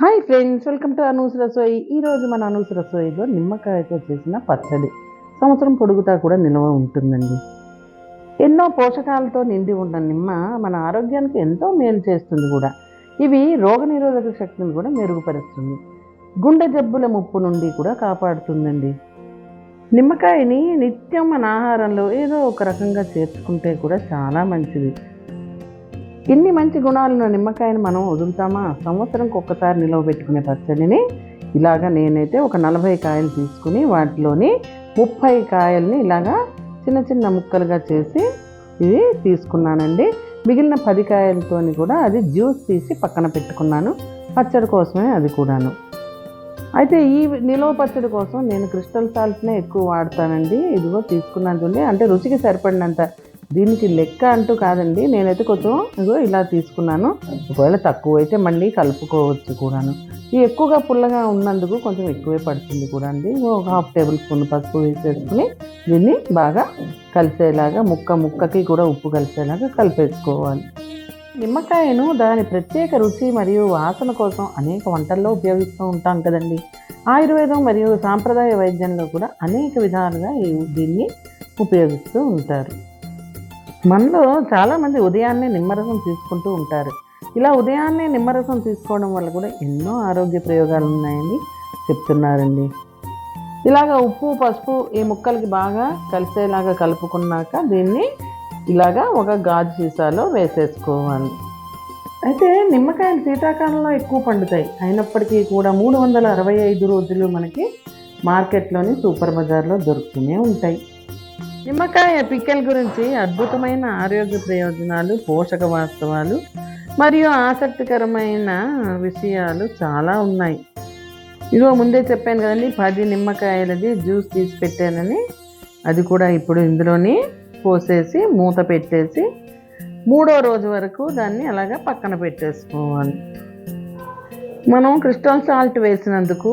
Hi friends welcome to Anu's Rasoi. ఈరోజు మన అనూస్ రసోయిలో నిమ్మకాయతో చేసిన పచ్చడి. సంవత్సరం పొడుగుతా కూడా నిల్వ ఉంటుందండి. ఎన్నో పోషకాలతో నిండి ఉన్న నిమ్మ మన ఆరోగ్యానికి ఎంతో మేలు చేస్తుంది కూడా. ఇవి రోగనిరోధక శక్తిని కూడా మెరుగుపరుస్తుంది. గుండె జబ్బుల ముప్పు నుండి కూడా కాపాడుతుందండి. నిమ్మకాయని నిత్యం మన ఆహారంలో ఏదో ఒక రకంగా చేర్చుకుంటే కూడా చాలా మంచిది. ఇన్ని మంచి గుణాలున్న నిమ్మకాయని మనం వదులుతామా? సంవత్సరంకి ఒక్కసారి నిలవ పెట్టుకునే పచ్చడిని ఇలాగా నేనైతే ఒక నలభై కాయలు తీసుకుని వాటిలోని ముప్పై కాయల్ని ఇలాగా చిన్న చిన్న ముక్కలుగా చేసి ఇది తీసుకున్నానండి. మిగిలిన పది కాయలతో కూడా అది జ్యూస్ తీసి పక్కన పెట్టుకున్నాను. పచ్చడి కోసమే అది కూడాను. అయితే ఈ నిలవ పచ్చడి కోసం నేను క్రిస్టల్ సాల్ట్నే ఎక్కువ వాడతానండి. ఇదిగో తీసుకున్నాను చూడండి. అంటే రుచికి సరిపడినంత దీనికి లెక్క అంటూ కాదండి. నేనైతే కొంచెం ఇలా తీసుకున్నాను. ఒకవేళ తక్కువ అయితే మళ్ళీ కలుపుకోవచ్చు కూడాను. ఈ ఎక్కువగా పుల్లగా ఉన్నందుకు కొంచెం ఎక్కువే పడుతుంది కూడా అండి. ఒక హాఫ్ టేబుల్ స్పూన్ పసుపు వేసేసుకుని దీన్ని బాగా కలిసేలాగా ముక్క ముక్కకి కూడా ఉప్పు కలిసేలాగా కలిపేసుకోవాలి. నిమ్మకాయను దాని ప్రత్యేక రుచి మరియు వాసన కోసం అనేక వంటల్లో ఉపయోగిస్తూ ఉంటాం కదండి. ఆయుర్వేదం మరియు సాంప్రదాయ వైద్యంలో కూడా అనేక విధాలుగా ఈ దీన్ని ఉపయోగిస్తూ ఉంటారు. మనలో చాలామంది ఉదయాన్నే నిమ్మరసం తీసుకుంటూ ఉంటారు. ఇలా ఉదయాన్నే నిమ్మరసం తీసుకోవడం వల్ల కూడా ఎన్నో ఆరోగ్య ప్రయోగాలు ఉన్నాయని చెప్తున్నారండి. ఇలాగ ఉప్పు పసుపు ఈ ముక్కలకి బాగా కలిసేలాగా కలుపుకున్నాక దీన్ని ఇలాగా ఒక గాజు సీసాలో వేసేసుకోవాలి. అయితే నిమ్మకాయలు శీతాకాలంలో ఎక్కువ పండుతాయి. అయినప్పటికీ కూడా మూడు వందల అరవై ఐదు రోజులు మనకి మార్కెట్లోని సూపర్ బజార్లో దొరుకుతూనే ఉంటాయి. నిమ్మకాయ పిక్కల గురించి అద్భుతమైన ఆరోగ్య ప్రయోజనాలు పోషక వాస్తవాలు మరియు ఆసక్తికరమైన విషయాలు చాలా ఉన్నాయి. ఇదిగో ముందే చెప్పాను కదండి పది నిమ్మకాయలది జ్యూస్ తీసి పెట్టానని. అది కూడా ఇప్పుడు ఇందులోని పోసేసి మూత పెట్టేసి మూడో రోజు వరకు దాన్ని అలాగా పక్కన పెట్టేసుకోవాలి. మనం క్రిస్టల్ సాల్ట్ వేసినందుకు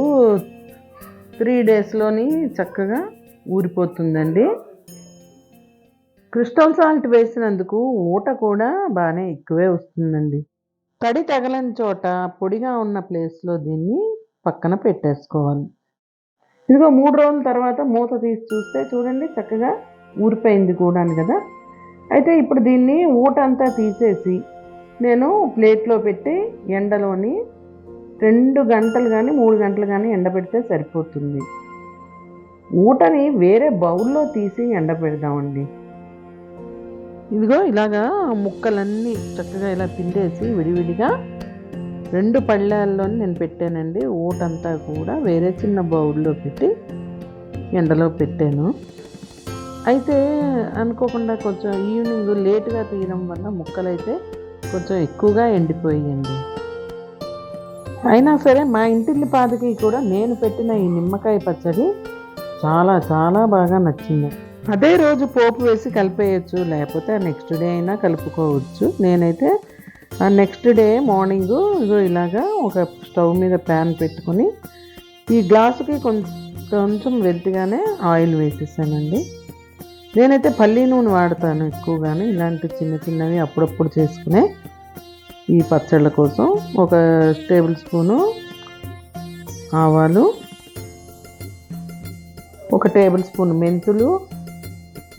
త్రీ డేస్లోని చక్కగా ఊరిపోతుందండి. క్రిస్టల్ సాల్ట్ వేసినందుకు ఊట కూడా బాగానే ఎక్కువే వస్తుందండి. తడి తగలని చోట పొడిగా ఉన్న ప్లేస్లో దీన్ని పక్కన పెట్టేసుకోవాలి. ఇదిగో మూడు రోజుల తర్వాత మూత తీసి చూస్తే చూడండి చక్కగా ఊరిపోయింది కూడాను కదా. అయితే ఇప్పుడు దీన్ని ఊట అంతా తీసేసి నేను ప్లేట్లో పెట్టి ఎండలోని రెండు గంటలు కానీ మూడు గంటలు కానీ ఎండబెడితే సరిపోతుంది. ఊటని వేరే బౌల్లో తీసి ఎండబెడదామండి. ఇదిగో ఇలాగా ముక్కలన్నీ చక్కగా ఇలా పిండేసి విడివిడిగా రెండు పళ్ళాల్లో నేను పెట్టానండి. ఊటంతా కూడా వేరే చిన్న బౌల్లో పెట్టి ఎండలో పెట్టాను. అయితే అనుకోకుండా కొంచెం ఈవినింగ్ లేటుగా తీయడం వల్ల ముక్కలైతే కొంచెం ఎక్కువగా ఎండిపోయాయండి. అయినా సరే మా ఇంటిల్లి పాదకి కూడా నేను పెట్టిన ఈ నిమ్మకాయ పచ్చడి చాలా చాలా బాగా నచ్చింది. అదే రోజు పోపు వేసి కలిపేయచ్చు లేకపోతే నెక్స్ట్ డే అయినా కలుపుకోవచ్చు. నేనైతే నెక్స్ట్ డే మార్నింగ్ ఇగో ఇలాగా ఒక స్టవ్ మీద ప్యాన్ పెట్టుకొని ఈ గ్లాసుకి కొంచెం కొంచెం వెల్తిగానే ఆయిల్ వేసేసానండి. నేనైతే పల్లీ నూనె వాడతాను ఎక్కువగానే ఇలాంటి చిన్న చిన్నవి అప్పుడప్పుడు చేసుకునే ఈ పచ్చళ్ళ కోసం ఒక టేబుల్ స్పూను ఆవాలు ఒక టేబుల్ స్పూన్ మెంతులు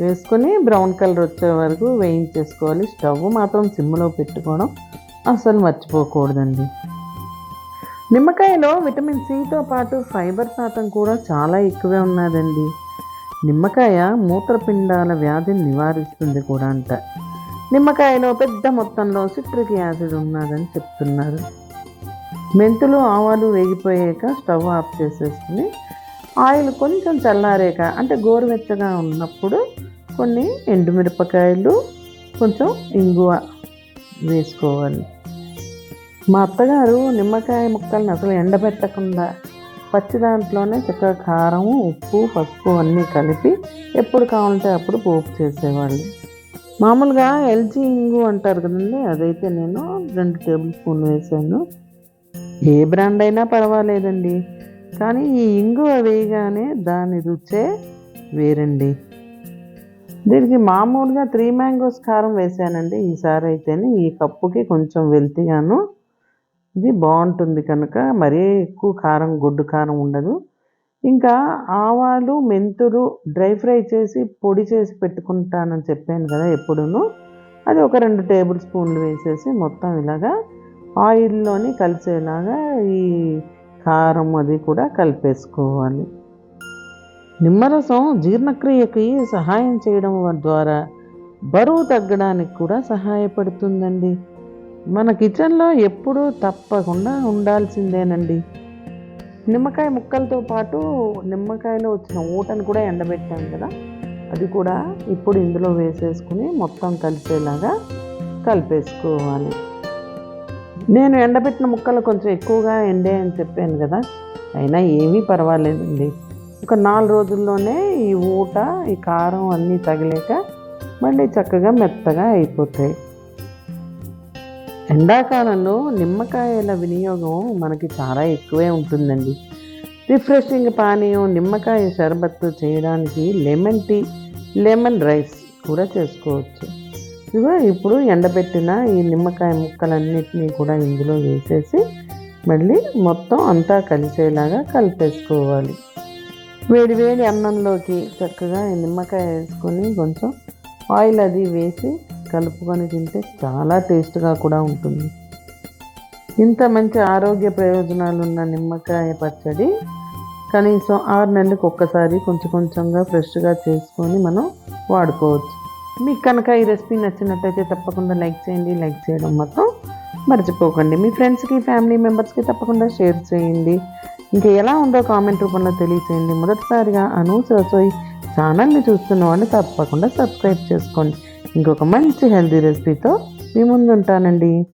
వేసుకొని బ్రౌన్ కలర్ వచ్చే వరకు వేయించేసుకోవాలి. స్టవ్ మాత్రం సిమ్లో పెట్టుకోవడం అస్సలు మర్చిపోకూడదండి. నిమ్మకాయలో విటమిన్ సితో పాటు ఫైబర్ శాతం కూడా చాలా ఎక్కువే ఉన్నదండి. నిమ్మకాయ మూత్రపిండాల వ్యాధిని నివారిస్తుంది కూడా అంట. నిమ్మకాయలో పెద్ద మొత్తంలో సిట్రిక్ యాసిడ్ ఉన్నదని చెప్తున్నారు. మెంతులు ఆవాలు వేగిపోయాక స్టవ్ ఆఫ్ చేసేసుకుని ఆయిల్ కొంచెం చల్లారాక అంటే గోరువెచ్చగా ఉన్నప్పుడు కొన్ని ఎండుమిరపకాయలు కొంచెం ఇంగువ వేసుకోవాలి. మా అత్తగారు నిమ్మకాయ ముక్కల్ని అసలు ఎండబెట్టకుండా పచ్చి దాంట్లోనే చక్కగా కారం ఉప్పు పసుపు అన్నీ కలిపి ఎప్పుడు కావాలంటే అప్పుడు పోపు చేసేవాళ్ళు. మామూలుగా ఎల్జీ ఇంగు అంటారు కదండి అదైతే నేను రెండు టేబుల్ స్పూన్ వేసాను. ఏ బ్రాండ్ అయినా పర్వాలేదండి కానీ ఈ ఇంగువ వేయగానే దాని రుచే వేరండి. దీనికి మామూలుగా త్రీ మ్యాంగోస్ కారం వేసానండి. ఈసారి అయితేనే ఈ కప్పుకి కొంచెం వెల్తిగాను. ఇది బాగుంటుంది కనుక మరీ ఎక్కువ కారం గొడ్డు కారం ఉండదు. ఇంకా ఆవాలు మెంతులు డ్రై ఫ్రై చేసి పొడి చేసి పెట్టుకుంటానని చెప్పాను కదా ఎప్పుడును. అది ఒక రెండు టేబుల్ స్పూన్లు వేసేసి మొత్తం ఇలాగా ఆయిల్లోని కలిసేలాగా ఈ కారం అది కూడా కలిపేసుకోవాలి. నిమ్మరసం జీర్ణక్రియకి సహాయం చేయడం ద్వారా బరువు తగ్గడానికి కూడా సహాయపడుతుందండి. మన కిచెన్లో ఎప్పుడూ తప్పకుండా ఉండాల్సిందేనండి. నిమ్మకాయ ముక్కలతో పాటు నిమ్మకాయలో వచ్చిన ఊటను కూడా ఎండబెట్టాం కదా అది కూడా ఇప్పుడు ఇందులో వేసేసుకుని మొత్తం కలిసేలాగా కలిపేసుకోవాలి. నేను ఎండబెట్టిన ముక్కలు కొంచెం ఎక్కువగా ఎండే అని చెప్పాను కదా అయినా ఏమీ పర్వాలేదండి. ఒక నాలుగు రోజుల్లోనే ఈ ఊట ఈ కారం అన్నీ తగిలేక మళ్ళీ చక్కగా మెత్తగా అయిపోతాయి. ఎండాకాలంలో నిమ్మకాయల వినియోగం మనకి చాలా ఎక్కువే ఉంటుందండి. రిఫ్రెషింగ్ పానీయం నిమ్మకాయ షర్బత్తు చేయడానికి లెమన్ టీ లెమన్ రైస్ కూడా చేసుకోవచ్చు. ఇదిగో ఇప్పుడు ఎండబెట్టిన ఈ నిమ్మకాయ ముక్కలన్నిటినీ కూడా ఇందులో వేసేసి మళ్ళీ మొత్తం అంతా కలిసేలాగా కలిపేసుకోవాలి. వేడి వేడి అన్నంలోకి చక్కగా నిమ్మకాయ వేసుకొని కొంచెం ఆయిల్ అది వేసి కలుపుకొని తింటే చాలా టేస్ట్గా కూడా ఉంటుంది. ఇంత మంచి ఆరోగ్య ప్రయోజనాలు ఉన్న నిమ్మకాయ పచ్చడి కనీసం ఆరు నెలలకు ఒక్కసారి కొంచెం కొంచెంగా ఫ్రెష్గా చేసుకొని మనం వాడుకోవచ్చు. మీకు కనుక ఈ రెసిపీ నచ్చినట్టయితే తప్పకుండా లైక్ చేయండి. లైక్ చేయడం మాత్రం మర్చిపోకండి. మీ ఫ్రెండ్స్కి ఫ్యామిలీ మెంబర్స్కి తప్పకుండా షేర్ చేయండి. ఇంకా ఎలా ఉందో కామెంట్ రూపంలో తెలియచేయండి. మొదటిసారిగా అనూస్ రసోయి ఛానల్ని చూస్తున్న వాళ్ళు తప్పకుండా సబ్స్క్రైబ్ చేసుకోండి. ఇంకొక మంచి హెల్తీ రెసిపీతో మీ ముందు ఉంటానండి